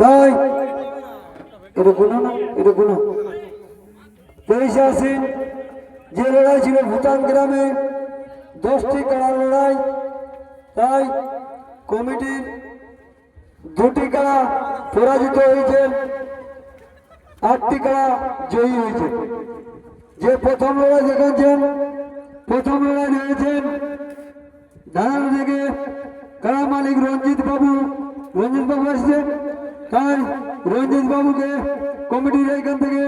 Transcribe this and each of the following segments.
তাই আসেন, যে লড়াই ছিল ভুটান গ্রামে, দশটি কাড়া লড়াই, তাই কমিটির দুটি কাড়া পরাজিত হয়েছে, আটটি কাড়া জয়ী হয়েছে। যে প্রথম লড়াই দেখাচ্ছেন, প্রথম লড়াই নিয়েছেন দাঁড়ানো থেকে কারা মালিক রঞ্জিত বাবু রঞ্জিত বাবু আসছেন তাই রঞ্জিত বাবুকে কমিটির এইখান থেকে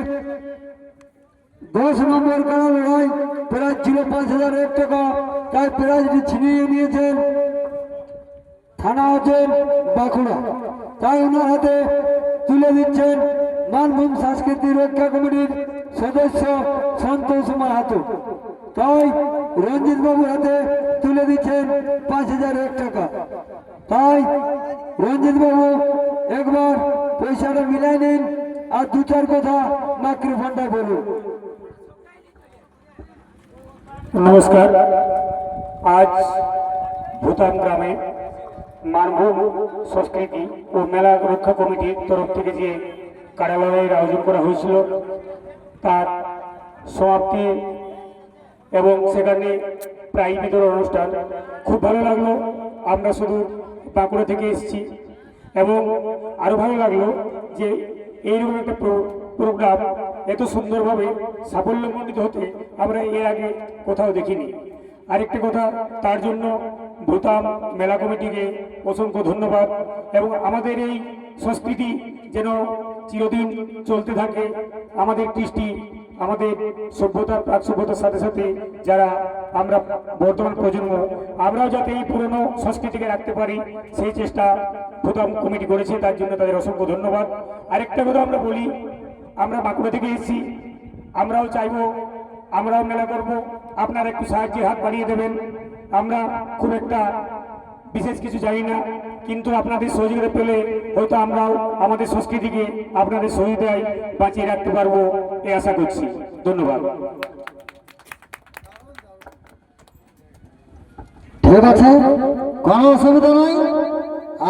দশ নম্বর কারা লড়াই, প্রাইজ ছিল পাঁচ হাজার এক টাকা। তাই প্রাইজটি ছিনিয়ে নিয়েছেন থানা হচ্ছেন বাঁকুড়া। তাই ওনার হাতে তুলে দিচ্ছেন মানভূম সাংস্কৃতিক রক্ষা কমিটির সদস্য সন্তোষ মাহাতো। তাই রঞ্জিত বাবুর হাতে তুলে দিচ্ছেন পাঁচ হাজার এক টাকা। তাই রঞ্জিত বাবু, একবার পয়সাটা মিলাই নিন আর দু চার কথা মাইক্রোফোনটা বলুন। নমস্কার। আজ ভূতান গ্রামে মানভূম, সংস্কৃতি ও মেলা রক্ষা কমিটির তরফ থেকে যে কার্যালয়ের আয়োজন করা হয়েছিল, তার সমাপ্তি এবং সেখানে প্রাইজ বিতরণ অনুষ্ঠান খুব ভালো লাগল। আমরা শুধু বাঁকুড়া থেকে এসেছি। এবং আরও ভালো লাগল যে এইরকম একটা প্রোগ্রাম এত সুন্দরভাবে সাফল্যমণ্ডিত হতে আমরা এর আগে কোথাও দেখিনি। আরেকটি কথা, তার জন্য ভূতাম মেলা কমিটিকে অসংখ্য ধন্যবাদ এবং আমাদের এই সংস্কৃতি যেন চিরদিন চলতে থাকে, আমাদের কৃষ্টি আমাদের সভ্যতার প্রাক সভ্যতার সাথে সাথে যারা আমরা বর্তমান প্রজন্ম, আমরাও যাতে এই পুরনো সংস্কৃতিকে রাখতে পারি, সেই চেষ্টা প্রথম কমিটি করেছে, তার জন্য তাদের অসংখ্য ধন্যবাদ। আরেকটা কথা আমরা বলি, আমরা বাঁকুড়া থেকে এসেছি, আমরাও চাইব, আমরাও মেলা করব। আপনারা একটু সাহায্যের হাত বাড়িয়ে দেবেন। আমরা খুব একটা বিশেষ কিছু জানি না, কিন্তু আপনাদের সহযোগিতা পেলে হয়তো আমরাও আমাদের সংস্কৃতিকে আপনাদের সহযোগিতায় বাঁচিয়ে রাখতে পারব এই আশা করছি। ধন্যবাদ। ঠিক আছে, কোনো অসুবিধা নাই।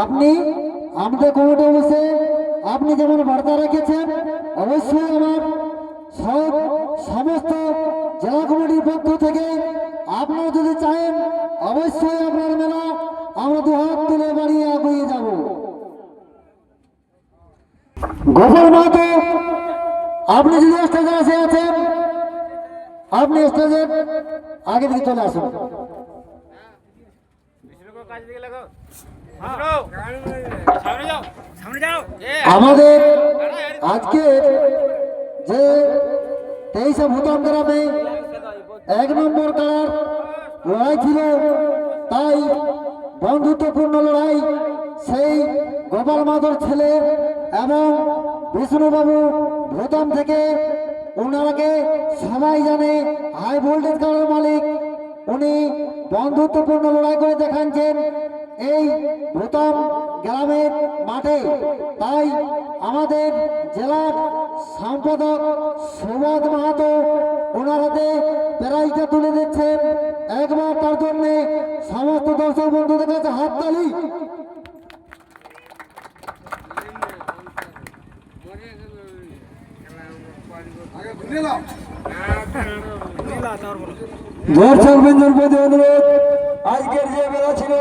আপনি আমাদের কমিটি অফিসে, আপনি যেমন বার্তা রেখেছেন, অবশ্যই আমার গোপাল মাহাতো আপনি যদি স্টেজে এসে আছেন, আপনি স্টেজে আগে দিকে চলে আসুন। আমাদের আজকে যে তেইশে ভূতান গ্রামে এক নম্বর কালার লড়াই ছিল, তাই বন্ধুত্বপূর্ণ লড়াই সেই গোপাল মাধর ছেলে এবং বিষ্ণুবাবু ভূতান থেকে ওনাকে সবাই জানে হাই ভোল্টেজ কালার মালিক। উনি বন্ধুত্বপূর্ণ লড়াই করে দেখাচ্ছেন এই ভূতাম গ্রামের মাঠে। তাই আমাদের জেলার সম্পাদক সুবোধ মাহাতো ওনার হাতে প্রাইজটা তুলে দিচ্ছেন। একবার তার জন্যে সমস্ত দর্শক বন্ধুদের কাছে হাততালি। দর্শক বিন্দুর প্রতি অনুরোধ। আজকের যে মেলা ছিল,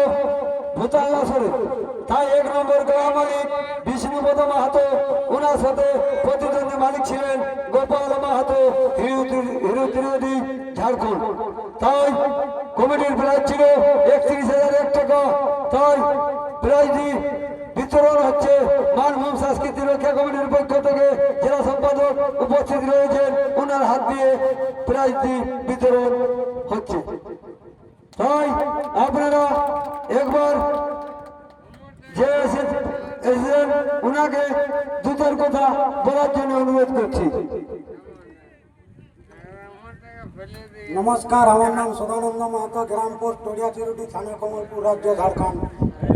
ভূতাল আসরে, তাই এক নম্বর গোয়া মালিক, বিষ্ণুপদ মাহাতো ওনার সাথে প্রতিদ্বন্দ্বী মালিক ছিলেন গোপাল মাহাতো হিরু ত্রিবেদী ঝাড়খণ্ড। তাই কমিটির প্রাইজ ছিল একত্রিশ হাজার এক টাকা। তাই ওনার হাত দিয়ে প্রাইজটি বিতরণ হচ্ছে। তাই আপনারা একবার যে এসেছেন ওনাকে দুটোর কথা বলার জন্য অনুরোধ করছি। নমস্কার আমার নাম সদানন্দ মাহাতো গ্রাম পোস্ট টরিয়া চিরুটি থানা কমলপুর রাজ্য ঝাড়খণ্ড।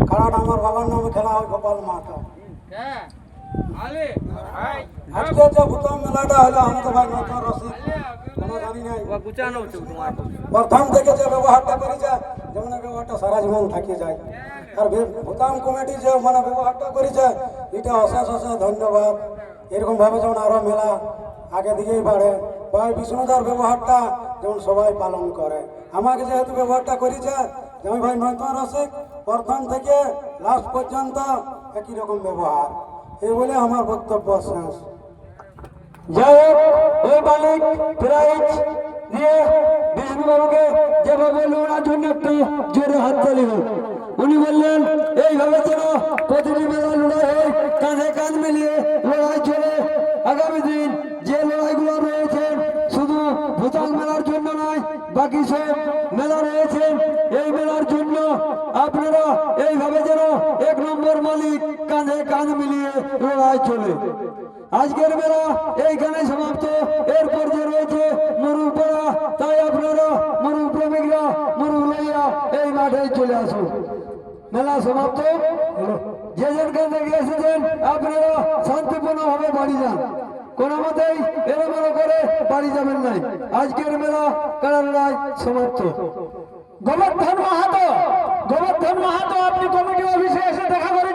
খেলাটা আমার বাবার নামে খেলা হয় গোপাল মাহাতো। আজকে যে ভূতম মেলাটা হলো আমি তো ভাই নতুন রসিদ কোনো জানি নাই। প্রথম থেকে যে ব্যবহারটা করেছে যেমন ব্যবহারটা সারা জীবন থাকি যায়। আর ভুতাম কমিটি যে মানে ব্যবহারটা করেছে এটা অশেষ অশেষ ধন্যবাদ। এরকম ভাবে যেমন আরও মেলা আগে দিকেই বাড়ে ভাই বিষ্ণুদার ব্যবহারটা যেমন সবাই পালন করে। আমাকে যেহেতু ব্যবহারটা করেছে যে আমি ভাই নয়তম রসিক প্রথম থেকে লাস্ট পর্যন্ত একই রকম ব্যবহার। এই বলে আমার বক্তব্য শেষ। যাই ওই মালিক প্রাইজ দিয়ে বিষ্ণুবাবুকে যেভাবে লোড়ার জন্য একটু জোরে হাততালি হোক। উনি বললেন, এইভাবে যেন প্রতিটি মেলা লড়াই হয়, কাঁধে কাঁধ লড়াই চলে। আগামী দিন যে লড়াইগুলো রয়েছে, শুধু ভূতাল মেলার জন্য নয়, বাকি সব মেলা রয়েছে। আপনারা এইভাবে যেন এক নম্বর মালিক কাঁধে কাঁধ মিলিয়ে লড়াই চলে। আজকের বেলা এইখানে সমাপ্ত। এরপর যে রয়েছে মরুর পাড়া তাই আপনারা মরু প্রেমিকরা মরু লইয়া এই মাঠে চলে আসুন। মেলা সমাপ্ত। যে যেখান থেকে এসেছেন, আপনারা শান্তিপূর্ণ ভাবে বাড়ি যান। কোনো মতেই এলোমেলো করে বাড়ি যাবেন নাই। আজকের মেলা কারা লড়াই সমাপ্ত। গোবর্ধন মাহাতো গোবর্ধন মাহাতো আপনি কমিটি অফিসে এসে দেখা করে